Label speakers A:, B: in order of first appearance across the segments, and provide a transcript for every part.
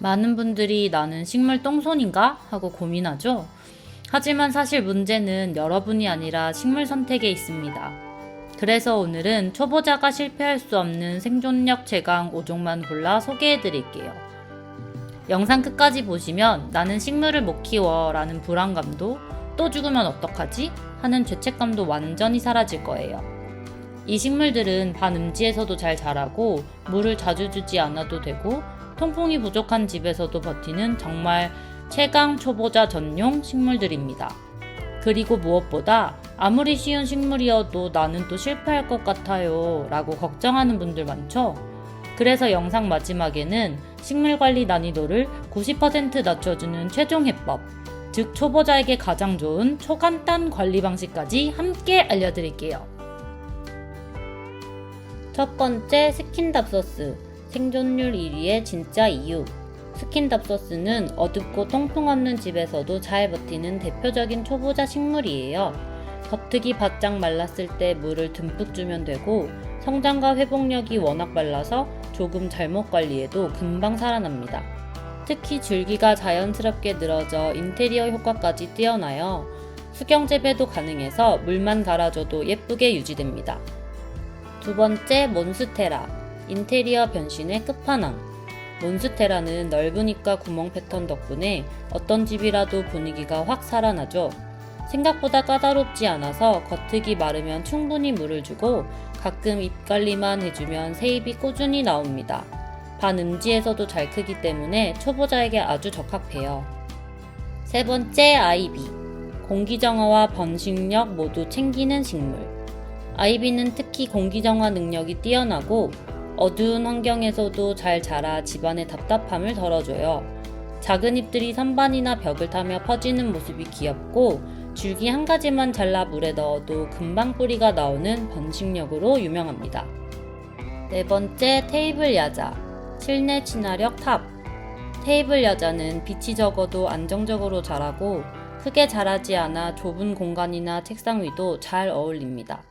A: 많은 분들이 나는 식물 똥손인가? 하고 고민하죠. 하지만 사실 문제는 여러분이 아니라 식물 선택에 있습니다. 그래서 오늘은 초보자가 실패할 수 없는 생존력 제강 5종만 골라 소개해 드릴게요. 영상 끝까지 보시면 나는 식물을 못 키워 라는 불안감도 또 죽으면 어떡하지? 하는 죄책감도 완전히 사라질 거예요. 이 식물들은 반 음지에서도 잘 자라고 물을 자주 주지 않아도 되고 통풍이 부족한 집에서도 버티는 정말 최강 초보자 전용 식물들입니다. 그리고 무엇보다 아무리 쉬운 식물이어도 나는 또 실패할 것 같아요 라고 걱정하는 분들 많죠? 그래서 영상 마지막에는 식물 관리 난이도를 90% 낮춰주는 최종 해법, 즉 초보자에게 가장 좋은 초간단 관리 방식까지 함께 알려드릴게요. 첫 번째 스킨답소스 생존율 1위의 진짜 이유 스킨답소스는 어둡고 통풍 없는 집에서도 잘 버티는 대표적인 초보자 식물이에요. 겉흙이 바짝 말랐을 때 물을 듬뿍 주면 되고 성장과 회복력이 워낙 빨라서 조금 잘못 관리해도 금방 살아납니다. 특히 줄기가 자연스럽게 늘어져 인테리어 효과까지 뛰어나요. 수경 재배도 가능해서 물만 갈아줘도 예쁘게 유지됩니다. 두 번째 몬스테라 인테리어 변신의 끝판왕 몬스테라는 넓으니까 구멍 패턴 덕분에 어떤 집이라도 분위기가 확 살아나죠. 생각보다 까다롭지 않아서 겉흙이 마르면 충분히 물을 주고 가끔 잎 관리만 해주면 새잎이 꾸준히 나옵니다. 반음지에서도 잘 크기 때문에 초보자에게 아주 적합해요. 세 번째 아이비 공기정화와 번식력 모두 챙기는 식물 아이비는 특히 공기정화 능력이 뛰어나고 어두운 환경에서도 잘 자라 집안의 답답함을 덜어줘요. 작은 잎들이 선반이나 벽을 타며 퍼지는 모습이 귀엽고 줄기 한 가지만 잘라 물에 넣어도 금방 뿌리가 나오는 번식력으로 유명합니다. 네 번째 테이블 야자 실내 친화력 탑 테이블 야자는 빛이 적어도 안정적으로 자라고 크게 자라지 않아 좁은 공간이나 책상 위도 잘 어울립니다.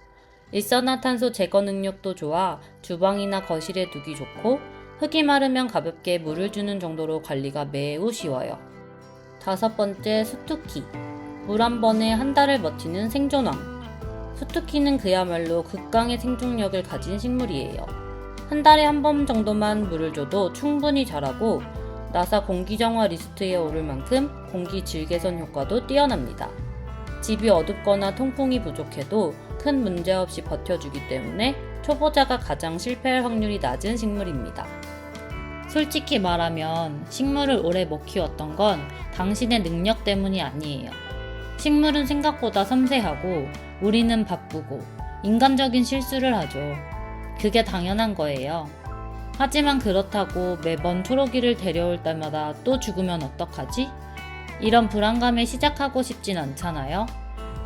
A: 일산화탄소 제거 능력도 좋아 주방이나 거실에 두기 좋고 흙이 마르면 가볍게 물을 주는 정도로 관리가 매우 쉬워요. 다섯 번째 수투키 물 한 번에 한 달을 버티는 생존왕 수투키는 그야말로 극강의 생존력을 가진 식물이에요. 한 달에 한 번 정도만 물을 줘도 충분히 자라고 나사 공기정화 리스트에 오를 만큼 공기 질개선 효과도 뛰어납니다. 집이 어둡거나 통풍이 부족해도 큰 문제 없이 버텨주기 때문에 초보자가 가장 실패할 확률이 낮은 식물입니다. 솔직히 말하면 식물을 오래 못 키웠던 건 당신의 능력 때문이 아니에요. 식물은 생각보다 섬세하고 우리는 바쁘고 인간적인 실수를 하죠. 그게 당연한 거예요. 하지만 그렇다고 매번 초록이를 데려올 때마다 또 죽으면 어떡하지? 이런 불안감에 시작하고 싶진 않잖아요.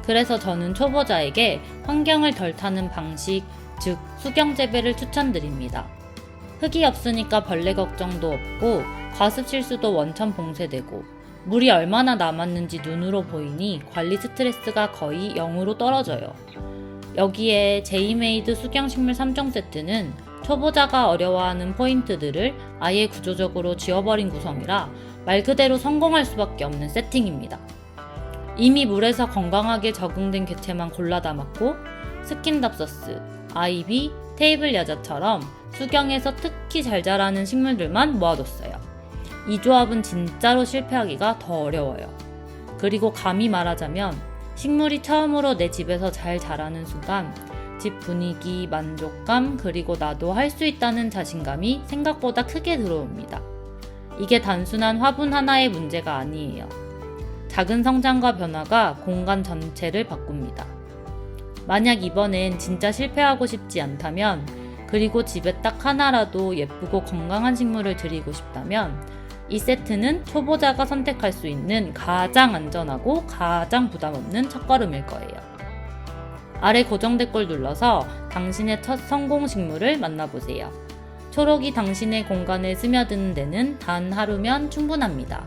A: 그래서 저는 초보자에게 환경을 덜 타는 방식, 즉 수경 재배를 추천드립니다. 흙이 없으니까 벌레 걱정도 없고 과습 실수도 원천 봉쇄되고 물이 얼마나 남았는지 눈으로 보이니 관리 스트레스가 거의 0으로 떨어져요. 여기에 제이메이드 수경식물 3종 세트는 초보자가 어려워하는 포인트들을 아예 구조적으로 지워버린 구성이라 말 그대로 성공할 수밖에 없는 세팅입니다. 이미 물에서 건강하게 적응된 개체만 골라 담았고 스킨답서스, 아이비, 테이블 야자처럼 수경에서 특히 잘 자라는 식물들만 모아뒀어요. 이 조합은 진짜로 실패하기가 더 어려워요. 그리고 감히 말하자면 식물이 처음으로 내 집에서 잘 자라는 순간 집 분위기, 만족감, 그리고 나도 할 수 있다는 자신감이 생각보다 크게 들어옵니다. 이게 단순한 화분 하나의 문제가 아니에요. 작은 성장과 변화가 공간 전체를 바꿉니다. 만약 이번엔 진짜 실패하고 싶지 않다면, 그리고 집에 딱 하나라도 예쁘고 건강한 식물을 드리고 싶다면, 이 세트는 초보자가 선택할 수 있는 가장 안전하고 가장 부담 없는 첫걸음일 거예요. 아래 고정 댓글 눌러서 당신의 첫 성공 식물을 만나보세요. 초록이 당신의 공간에 스며드는 데는 단 하루면 충분합니다.